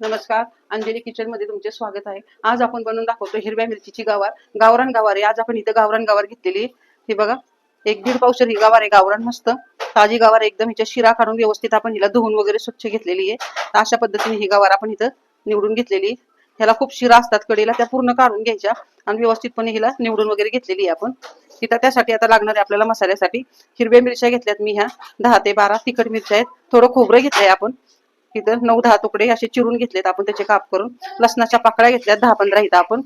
नमस्कार. अंजली किचनमध्ये तुमचे स्वागत आहे. आज आपण बनवून दाखवतो हिरव्या मिरचीची गावार. गावरान गावार आहे. आज आपण इथं गावरान गावार घेतलेली हे बघा. एक दीड पावशर ही गावार आहे. गावरान मस्त. ताजी गावार एकदम हिच्या शिरा काढून व्यवस्थित आपण हिला धुवून वगैरे स्वच्छ घेतलेली आहे. तर अशा पद्धतीने ही गावार आपण इथं निवडून घेतलेली ह्याला खूप शिरा असतात. कडेला त्या पूर्ण काढून घ्यायच्या आणि व्यवस्थितपणे हिला निवडून वगैरे घेतलेली आहे आपण. तिथं त्यासाठी आता लागणार आहे आपल्याला मसाल्यासाठी. हिरव्या मिरच्या घेतल्यात मी ह्या. दहा ते बारा तिखट मिरच्या आहेत. थोडं खोबरं घेतलंय आपण. इथं नऊ दहा तुकडे असे चिरून घेतलेत आपण त्याचे काप करून. लसणाच्या पाकळ्या घेतल्यात दहा पंधरा इथं आपण.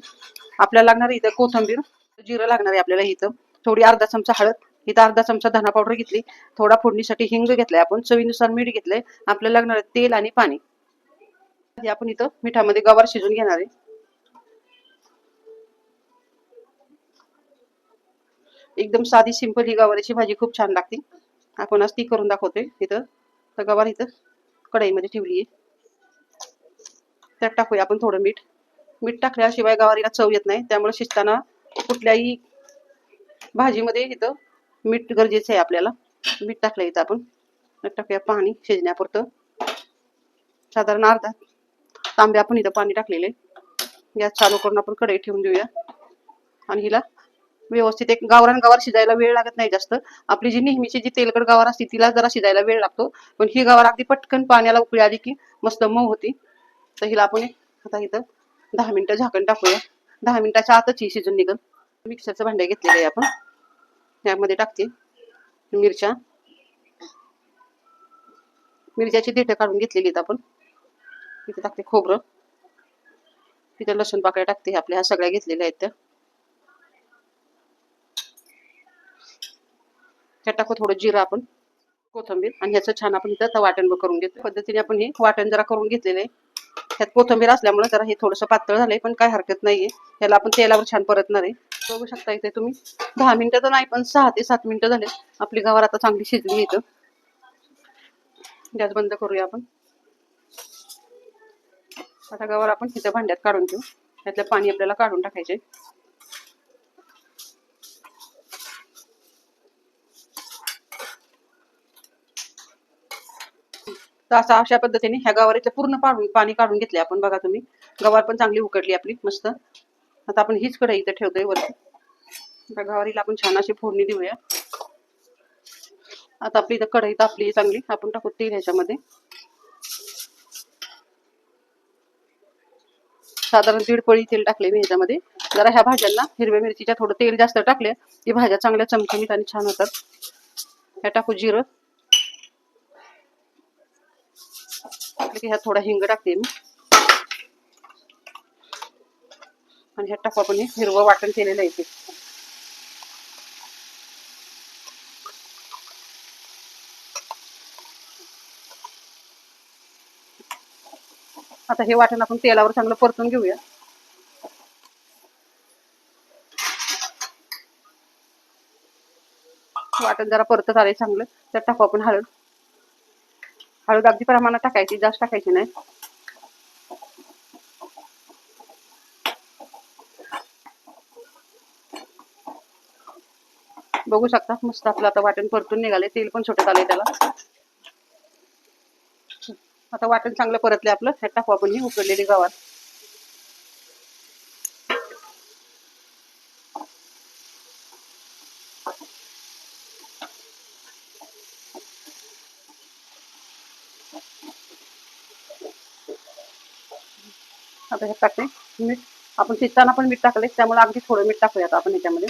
आपल्याला लागणार इथं कोथंबीर. जिरं लागणार आहे आपल्याला इथं. थोडी अर्धा चमचा हळद. इथं अर्धा चमचा धना पावडर घेतली. थोडा फोडणीसाठी हिंग घेतलाय आपण. चवीनुसार मीठ घेतलंय. आपल्याला लागणार तेल आणि पाणी. हे आपण इथं मिठामध्ये गवार शिजून घेणार आहे. एकदम साधी सिंपल ही गवारीची भाजी खूप छान लागते. आपण आज ती करून दाखवतोय. इथं तर गवार इथं. कढईमध्ये ठेवली आहे त्यात टाकूया आपण थोडं मीठ. मीठ टाकल्याशिवाय गवारीला चव येत नाही. त्यामुळे शिजताना कुठल्याही भाजीमध्ये इथं मीठ गरजेचं आहे आपल्याला. मीठ टाकलं इथं आपण. टाकूया पाणी शिजण्यापुरतं. साधारण अर्धा तांबे आपण इथं पाणी टाकलेले. गॅस चालू करून आपण कढई ठेवून देऊया. आणि हिला व्यवस्थित एक गावरान गवार शिजायला वेळ लागत नाही जास्त. आपली जी नेहमीची जी तेलकट गवार असते तिला जरा शिजायला वेळ लागतो. पण ही गवार अगदी पटकन पाण्याला उकळी आली की मस्त मऊ होती. तर हिला आपण एक- आता इथं दहा मिनिटं झाकण टाकूया. दहा मिनिटाच्या आतच ही शिजून निघल मिक्सरचं भांडे घेतलेलं आहे आपण. यामध्ये टाकते मिरच्या. मिरच्याची देठं काढून घेतलेली आहेत आपण. तिथे टाकते खोबरं. तिथे लसूण पाकळ्या टाकते. आपल्या ह्या सगळ्या घेतलेल्या आहेत त्या. त्यात टाकू थोडं जिरं आपण कोथंबीर. आणि ह्याचं छान आपण इथं वाटण करून घेतो पद्धतीने आपण हे वाटण जरा करून घेतलेलं आहे. त्यात कोथंबीर असल्यामुळे जरा हे थोडंसं पातळ झालंय पण काय हरकत नाहीये. ह्याला आपण तेलावर छान परतणार आहे. बघू शकता इथे तुम्ही. दहा मिनिटं तर नाही पण सहा ते सात मिनिटं झाले आपली गवार आता चांगली शिजली इथं. गॅस बंद करूया आपण. आता गवार आपण इथं भांड्यात काढून घेऊ. त्यातलं पाणी आपल्याला काढून टाकायचे तर असं अशा पद्धतीने ह्या गवारीचं पूर्ण पाडून पाणी काढून घेतले आपण बघा तुम्ही. गवार पण चांगली उकडली आपली मस्त. आता आपण हीच कढई इथं ठेवतोय वरती. आता गवारीला आपण छान अशी फोडणी देऊया. आता आपली इथं कढई तापली चांगली आपण टाकू तेल ह्याच्यामध्ये. साधारण दीड पळी तेल टाकले मी ह्याच्यामध्ये. जरा ह्या भाज्यांना हिरव्या मिरचीच्या थोडं तेल जास्त टाकले की भाज्या चांगल्या चमचमीत आणि छान होतात. ह्या टाकू जिरं. टाकलं की ह्यात थोडा हिंग टाकते मी. आणि ह्यात टाकू आपण हे हिरवं वाटण केलेलं आहे ते. आता हे वाटण आपण तेलावर चांगलं परतून घेऊया. वाटण जरा परतत आले चांगलं. त्यात टाकू आपण हळद हळद अगदी प्रमाणात टाकायची जास्त टाकायची नाही. बघू शकता मस्त आपलं आता वाटण परतून निघाले तेल पण सुटत आले त्याला. आता वाटण चांगलं परतले आपलं हे टाकू आपण ही उकडलेली गवार. आता टाकते मीठ आपण चित्ताना पण मीठ टाकले त्यामुळे अगदी थोडं मीठ टाकूया आता आपण याच्यामध्ये.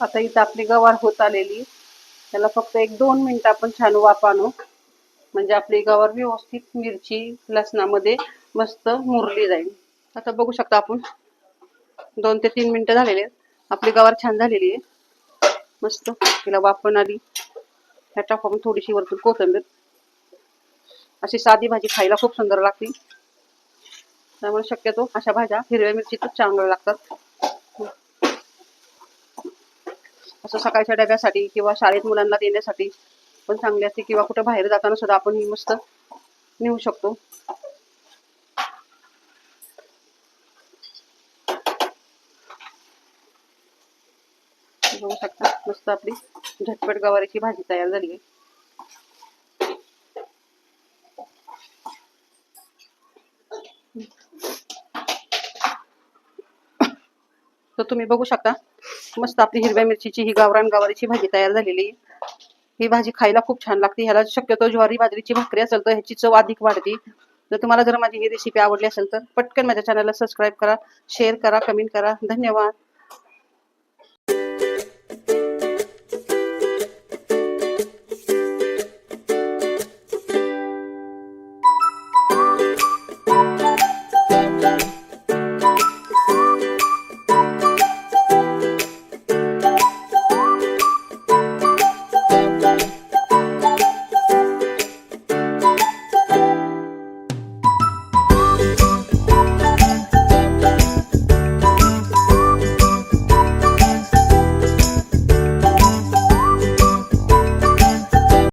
आता इथं आपली गवार होत आलेली. त्याला फक्त एक दोन मिनिटं आपण छान वाफ आणू म्हणजे आपली गवार व्यवस्थित मिरची लसणामध्ये मस्त मुरली जाईल. आता बघू शकता आपण. दोन ते तीन मिनिटं झालेली आहेत. आपली गवार छान झालेली आहे. मस्त. तिला वाफ पण आली. ह्या टाकू आपण थोडीशी वरतून कोथंबीर. अशी साधी भाजी खायला खूप सुंदर लागते. त्यामुळे शक्यतो अशा भाज्या हिरव्या मिरचीतच चांगल्या लागतात. असं सकाळच्या डब्यासाठी किंवा शाळेत मुलांना देण्यासाठी पण चांगली असते किंवा कुठे बाहेर जाताना सुद्धा आपण ही मस्त नेऊ शकतो. बघू शकता. मस्त आपली झटपट गवारीची भाजी तयार झाली आहे. तर तुम्ही बघू शकता मस्त आपली हिरव्या मिरचीची ही गावरान गवारीची भाजी तयार झालेली आहे. ही भाजी खायला खूप छान लागते ह्याला शक्यतो ज्वारी बाजरीची भाकरी असेल तर ह्याची चव अधिक वाढते. जर तुम्हाला जर माझी ही रेसिपी आवडली असेल तर पटकन माझ्या चॅनलला सबस्क्राईब करा शेअर करा कमेंट करा. धन्यवाद.